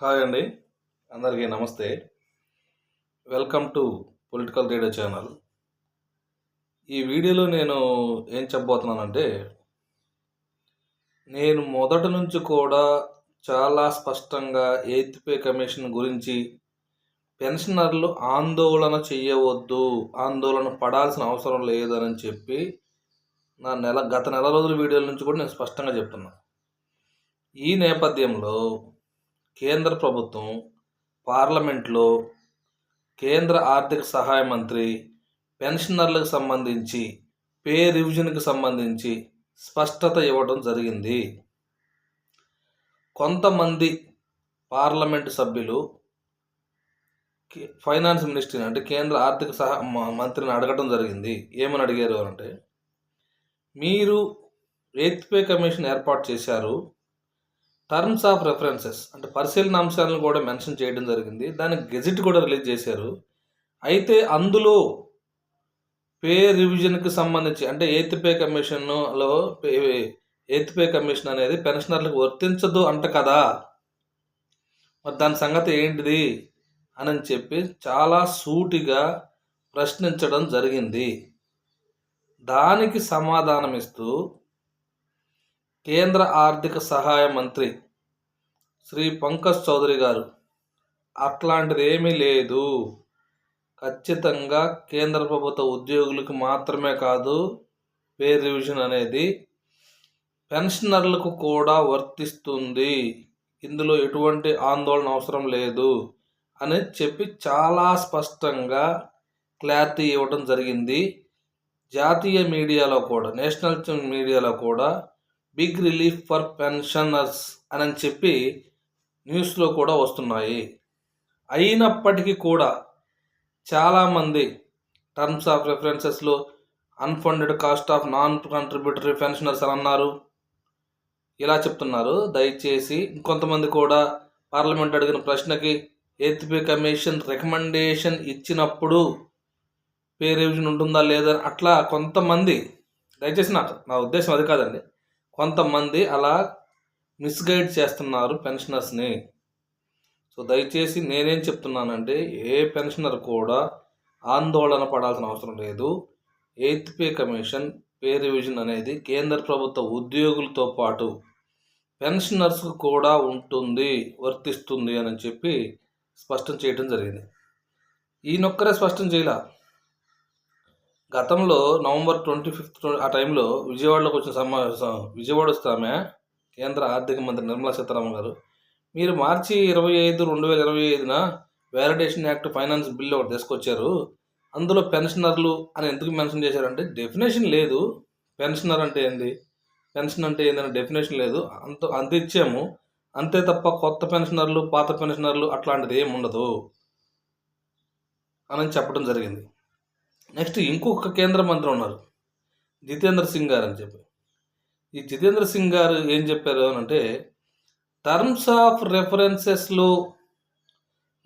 Hi అండి. అందరికీ నమస్తే. Welcome to political radio channel ఈ వీడియోలో నేను ఏం చెప్పబోతున్నానంటే నేను మొదటి నుంచి కూడా చాలా స్పష్టంగా ఎయిత్ పే కమిషన్ గురించి పెన్షనర్లు ఆందోళన చేయవద్దు ఆందోళన పడాల్సిన అవసరం లేదని చెప్పి నా నెల గత నెల రోజుల వీడియోల నుంచి కూడా నేను స్పష్టంగా చెప్తున్నాను ఈ నేపథ్యంలో కేంద్ర ప్రభుత్వం పార్లమెంట్లో కేంద్ర ఆర్థిక సహాయ మంత్రి పెన్షనర్లకు సంబంధించి పే రివిజన్కి సంబంధించి స్పష్టత ఇవ్వడం జరిగింది. కొంతమంది పార్లమెంటు సభ్యులు ఫైనాన్స్ మినిస్ట్రీని అంటే కేంద్ర ఆర్థిక సహా మ- మంత్రిని అడగడం జరిగింది. ఏమని అడిగారు అంటే మీరు ఎయిత్ పే కమిషన్ ఏర్పాటు చేశారు టర్మ్స్ ఆఫ్ రెఫరెన్సెస్ అంటే పరిశీలన అంశాలను కూడా మెన్షన్ చేయడం జరిగింది. దానికి గెజిట్ కూడా రిలీజ్ చేశారు. అయితే అందులో పే రివిజన్కి సంబంధించి అంటే ఎయిత్ పే కమిషన్లో ఎయిత్ పే కమిషన్ అనేది పెన్షనర్లకు వర్తించదు అంట కదా. మరి దాని సంగతి ఏంటిది అని చెప్పి చాలా సూటిగా ప్రశ్నించడం జరిగింది. దానికి సమాధానం ఇస్తూ కేంద్ర ఆర్థిక సహాయ మంత్రి శ్రీ పంకజ్ చౌదరి గారు అట్లాంటిది ఏమీ లేదు. ఖచ్చితంగా కేంద్ర ప్రభుత్వ ఉద్యోగులకు మాత్రమే కాదు పే రివిజన్ అనేది పెన్షనర్లకు కూడా వర్తిస్తుంది. ఇందులో ఎటువంటి ఆందోళన అవసరం లేదు అని చెప్పి చాలా స్పష్టంగా క్లారిటీ ఇవ్వడం జరిగింది. జాతీయ మీడియాలో కూడా నేషనల్ మీడియాలో కూడా బిగ్ రిలీఫ్ ఫర్ పెన్షనర్స్ అని చెప్పి న్యూస్లో కూడా వస్తున్నాయి. అయినప్పటికీ కూడా చాలామంది terms of రెఫరెన్సెస్లో unfunded cost of non contributory pensioners అని అన్నారు. ఇలా చెప్తున్నారు. దయచేసి ఇంకొంతమంది కూడా పార్లమెంట్ అడిగిన ప్రశ్నకి ఎయిత్ కమిషన్ రికమెండేషన్ ఇచ్చినప్పుడు పే రివిజన్ ఉంటుందా లేదా అట్లా కొంతమంది దయచేసి నాకు నా ఉద్దేశం అది కాదండి. కొంతమంది అలా మిస్గైడ్ చేస్తున్నారు పెన్షనర్స్ని సో దయచేసి నేనేం చెప్తున్నానంటే ఏ పెన్షనర్ కూడా ఆందోళన పడాల్సిన అవసరం లేదు. Eighth pay commission pay revision అనేది కేంద్ర ప్రభుత్వ ఉద్యోగులతో పాటు పెన్షనర్స్కు కూడా ఉంటుంది వర్తిస్తుంది అని చెప్పి స్పష్టం చేయడం జరిగింది. ఈయనొక్కరే స్పష్టం చేయలే? గతంలో నవంబర్ ట్వంటీ ఫిఫ్త్ ఆ టైంలో విజయవాడలోకి వచ్చిన సమావేశం విజయవాడ వస్తామే కేంద్ర ఆర్థిక మంత్రి నిర్మలా సీతారామన్ గారు మీరు మార్చి ఇరవై ఐదు రెండు వేల ఇరవై ఐదున వ్యాలిడేషన్ యాక్ట్ ఫైనాన్స్ బిల్ ఒకటి తీసుకొచ్చారు. అందులో పెన్షనర్లు అని ఎందుకు మెన్షన్ చేశారంటే డెఫినేషన్ లేదు. పెన్షనర్ అంటే ఏంది? పెన్షన్ అంటే ఏందని డెఫినేషన్ లేదు. అంత అంత ఇచ్చాము. అంతే తప్ప కొత్త పెన్షనర్లు పాత పెన్షనర్లు అట్లాంటిది ఏమి ఉండదు. అని చెప్పడం జరిగింది. నెక్స్ట్ ఇంకొక కేంద్ర మంత్రి ఉన్నారు. జితేంద్ర సింగ్ గారు అని చెప్పి. ఈ జితేంద్ర సింగ్ గారు ఏం చెప్పారు అని అంటే టర్మ్స్ ఆఫ్ రెఫరెన్సెస్లో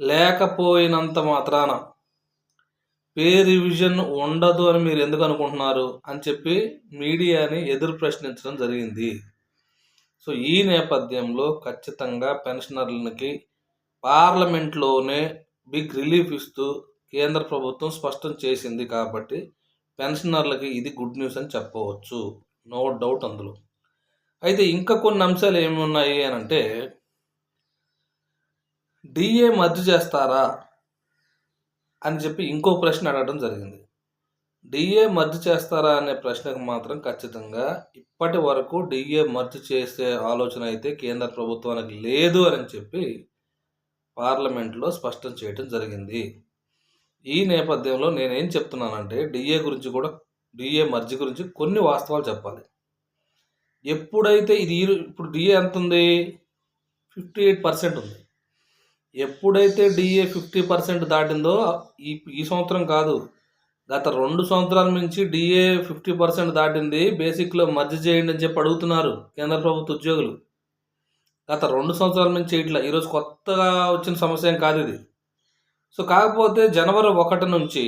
లేకపోయినంత మాత్రాన పే రివిజన్ ఉండదు అని మీరు ఎందుకు అనుకుంటున్నారు? అని చెప్పి మీడియాని ఎదురు ప్రశ్నించడం జరిగింది. సో ఈ నేపథ్యంలో ఖచ్చితంగా పెన్షనర్లకి పార్లమెంట్లోనే బిగ్ రిలీఫ్ ఇస్తూ కేంద్ర ప్రభుత్వం స్పష్టం చేసింది కాబట్టి పెన్షనర్లకి ఇది గుడ్ న్యూస్ అని చెప్పవచ్చు. నో డౌట్ అందులో. అయితే ఇంకా కొన్ని అంశాలు ఏమి ఉన్నాయి అని అంటే డిఏ మద్దు చేస్తారా అని చెప్పి ఇంకో ప్రశ్న అడగడం జరిగింది. డిఏ మర్జీ చేస్తారా అనే ప్రశ్నకు మాత్రం ఖచ్చితంగా ఇప్పటి వరకు డిఏ మర్జీ చేసే ఆలోచన అయితే కేంద్ర ప్రభుత్వానికి లేదు అని చెప్పి పార్లమెంట్లో స్పష్టం చేయడం జరిగింది. ఈ నేపథ్యంలో నేనేం చెప్తున్నానంటే డిఏ గురించి కూడా డిఏ మర్జీ గురించి కొన్ని వాస్తవాలు చెప్పాలి. ఎప్పుడైతే ఇది ఇప్పుడు డిఏ ఎంత ఉంది ఫిఫ్టీ ఎయిట్ పర్సెంట్ ఉంది. ఎప్పుడైతే డిఏ ఫిఫ్టీ పర్సెంట్ దాటిందో ఈ ఈ సంవత్సరం కాదు గత రెండు సంవత్సరాల నుంచి డిఏ ఫిఫ్టీ పర్సెంట్ దాటింది బేసిక్లో మర్జీ చేయండి అని చెప్పి అడుగుతున్నారు కేంద్ర ప్రభుత్వ ఉద్యోగులు. గత రెండు సంవత్సరాల నుంచి ఇట్లా ఈరోజు కొత్తగా వచ్చిన సమస్య ఏం కాదు ఇది. సో కాకపోతే జనవరి ఒకటి నుంచి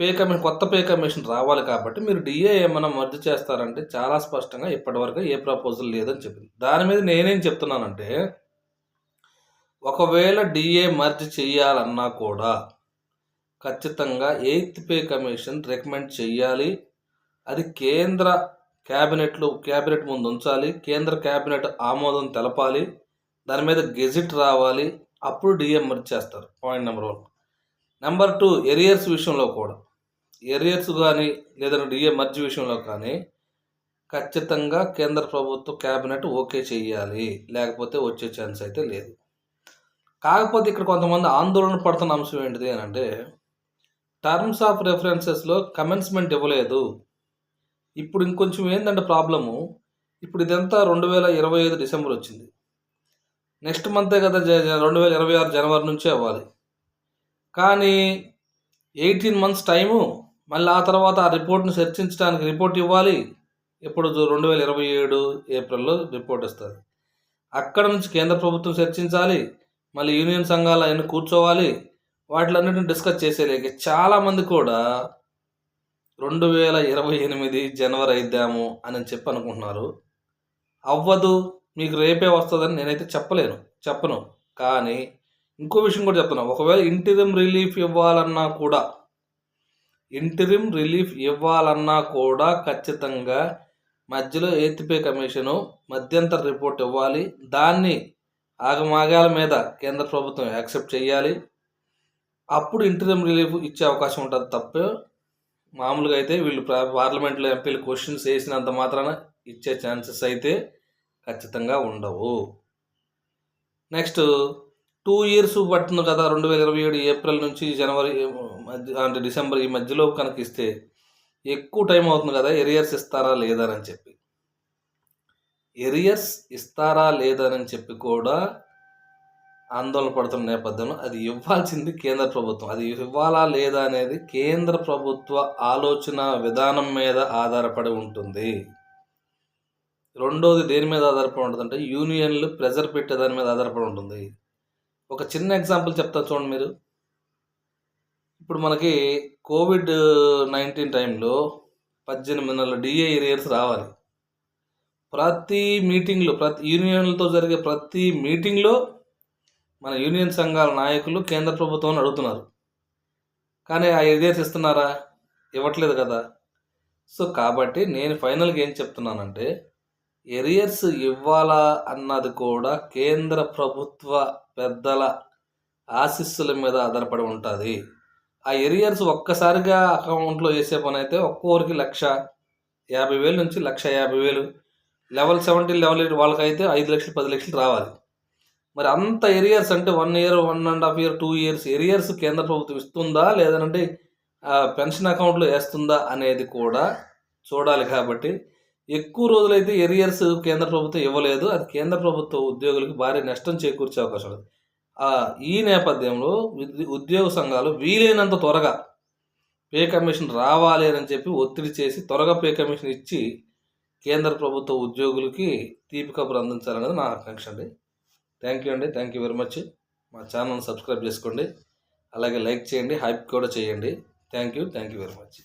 పే కమిషన్ కొత్త పే కమిషన్ రావాలి కాబట్టి మీరు డిఏ ఏమైనా మర్జీ చేస్తారంటే చాలా స్పష్టంగా ఇప్పటివరకు ఏ ప్రపోజల్ లేదని చెప్పింది. దాని మీద నేనేం చెప్తున్నానంటే ఒకవేళ డిఏ మర్జ్ చేయాలన్నా కూడా ఖచ్చితంగా ఎయిత్ పే కమిషన్ రికమెండ్ చేయాలి. అది కేంద్ర క్యాబినెట్లో క్యాబినెట్ ముందు ఉంచాలి. కేంద్ర క్యాబినెట్ ఆమోదం తెలపాలి. దాని మీద గెజిట్ రావాలి. అప్పుడు డిఎం చేస్తారు. Point number one number two arrears విషయంలో కూడా. ఎరియర్స్ కానీ లేదంటే డిఏ మర్జ్ విషయంలో కానీ ఖచ్చితంగా కేంద్ర ప్రభుత్వ క్యాబినెట్ ఓకే చేయాలి. లేకపోతే వచ్చే ఛాన్స్ అయితే లేదు. కాకపోతే ఇక్కడ కొంతమంది ఆందోళన పడుతున్న అంశం ఏంటిది అని అంటే టర్మ్స్ ఆఫ్ రెఫరెన్సెస్లో కమెన్స్మెంట్ ఇవ్వలేదు. ఇప్పుడు ఇంకొంచెం ఏంటంటే ప్రాబ్లము ఇప్పుడు ఇదంతా రెండు వేల ఇరవై ఐదు డిసెంబర్ వచ్చింది. నెక్స్ట్ మంతే కదా రెండు వేల ఇరవై ఆరు జనవరి నుంచే అవ్వాలి. కానీ ఎయిటీన్ మంత్స్ టైము మళ్ళీ ఆ తర్వాత ఆ రిపోర్ట్ని చర్చించడానికి రిపోర్ట్ ఇవ్వాలి. ఇప్పుడు రెండు వేల ఇరవై ఏడు ఏప్రిల్లో రిపోర్ట్ ఇస్తుంది అక్కడ నుంచి కేంద్ర ప్రభుత్వం చర్చించాలి మళ్ళీ యూనియన్ సంఘాలు అవన్నీ కూర్చోవాలి వాటిలన్నింటిని డిస్కస్ చేసేలేక చాలామంది కూడా రెండు వేల ఇరవై ఎనిమిది జనవరి అయిద్దాము అని చెప్పి అనుకుంటున్నారు అవ్వదు. మీకు రేపే వస్తుందని నేనైతే చెప్పలేను చెప్పను. కానీ ఇంకో విషయం కూడా చెప్తున్నా. ఒకవేళ ఇంటిరిమ్ రిలీఫ్ ఇవ్వాలన్నా కూడా ఇంటిరిమ్ రిలీఫ్ ఇవ్వాలన్నా కూడా ఖచ్చితంగా మధ్యలో ఏతిపే కమిషను మధ్యంతర రిపోర్ట్ ఇవ్వాలి. దాన్ని ఆగమాగాల మీద కేంద్ర ప్రభుత్వం యాక్సెప్ట్ చేయాలి. అప్పుడు ఇంటర్మ్ రిలీఫ్ ఇచ్చే అవకాశం ఉంటుంది తప్ప మామూలుగా అయితే వీళ్ళు పార్లమెంట్లో ఎంపీలు క్వశ్చన్స్ వేసినంత మాత్రాన ఇచ్చే ఛాన్సెస్ అయితే ఖచ్చితంగా ఉండవు. నెక్స్ట్ టూ ఇయర్స్ పడుతుంది కదా రెండు వేల ఇరవై ఏడు ఏప్రిల్ నుంచి జనవరి మధ్య అంటే డిసెంబర్ ఈ మధ్యలో కనుక ఇస్తే ఎక్కువ టైం అవుతుంది కదా ఎరియర్స్ ఇస్తారా లేదా అని చెప్పి. ఎరియర్స్ ఇస్తారా లేదని చెప్పి కూడా ఆందోళన పడుతున్న నేపథ్యంలో అది ఇవ్వాల్సింది కేంద్ర ప్రభుత్వం. అది ఇవ్వాలా లేదా అనేది కేంద్ర ప్రభుత్వ ఆలోచన విధానం మీద ఆధారపడి ఉంటుంది. రెండోది దేని మీద ఆధారపడి ఉంటుంది అంటే యూనియన్లు ప్రెజర్ పెట్టే దాని మీద ఆధారపడి ఉంటుంది. ఒక చిన్న ఎగ్జాంపుల్ చెప్తా చూడండి మీరు. ఇప్పుడు మనకి కోవిడ్ నైన్టీన్ టైంలో పద్దెనిమిది నెలల డిఏ ఇయర్స్ రావాలి. ప్రతి మీటింగ్లో ప్రతి యూనియన్లతో జరిగే ప్రతి మీటింగ్లో మన యూనియన్ సంఘాల నాయకులు కేంద్ర ప్రభుత్వం అడుగుతున్నారు. కానీ ఆ ఇయర్స్ ఇస్తున్నారా ఇవ్వట్లేదు కదా. సో కాబట్టి నేను ఫైనల్గా ఏం చెప్తున్నానంటే ఎరియర్స్ ఇవ్వాలా అన్నది కూడా కేంద్ర ప్రభుత్వ పెద్దల ఆశీస్సుల మీద ఆధారపడి ఉంటుంది. ఆ ఎరియర్స్ ఒక్కసారిగా అకౌంట్లో వేసే పని అయితే ఒక్కొక్కరికి లక్ష యాభై వేలు నుంచి లక్ష యాభై వేలు లెవెల్ సెవెంటీ లెవెల్ ఎయిట్ వాళ్ళకైతే ఐదు లక్షలు పది లక్షలు రావాలి. మరి అంత ఎరియర్స్ అంటే one year one and half year two years arrears కేంద్ర ప్రభుత్వం ఇస్తుందా? లేదంటే పెన్షన్ అకౌంట్లో వేస్తుందా? అనేది కూడా చూడాలి కాబట్టి ఎక్కువ రోజులైతే ఎరియర్స్ కేంద్ర ప్రభుత్వం ఇవ్వలేదు. అది కేంద్ర ప్రభుత్వ ఉద్యోగులకు భారీ నష్టం చేకూర్చే అవకాశం ఉంది. ఈ నేపథ్యంలో ఉద్యోగ సంఘాలు వీలైనంత త్వరగా పే కమిషన్ రావాలి అని చెప్పి ఒత్తిడి చేసి త్వరగా పే కమిషన్ ఇచ్చి కేంద్ర ప్రభుత్వ ఉద్యోగులకి తీపి కబురు అందించాలనేది నా ఆకాంక్ష అండి. థ్యాంక్ యూ అండి. థ్యాంక్ యూ వెరీ మచ్ మా ఛానల్ సబ్స్క్రైబ్ చేసుకోండి. అలాగే లైక్ చేయండి. హైప్ కూడా చేయండి. Thank you thank you very much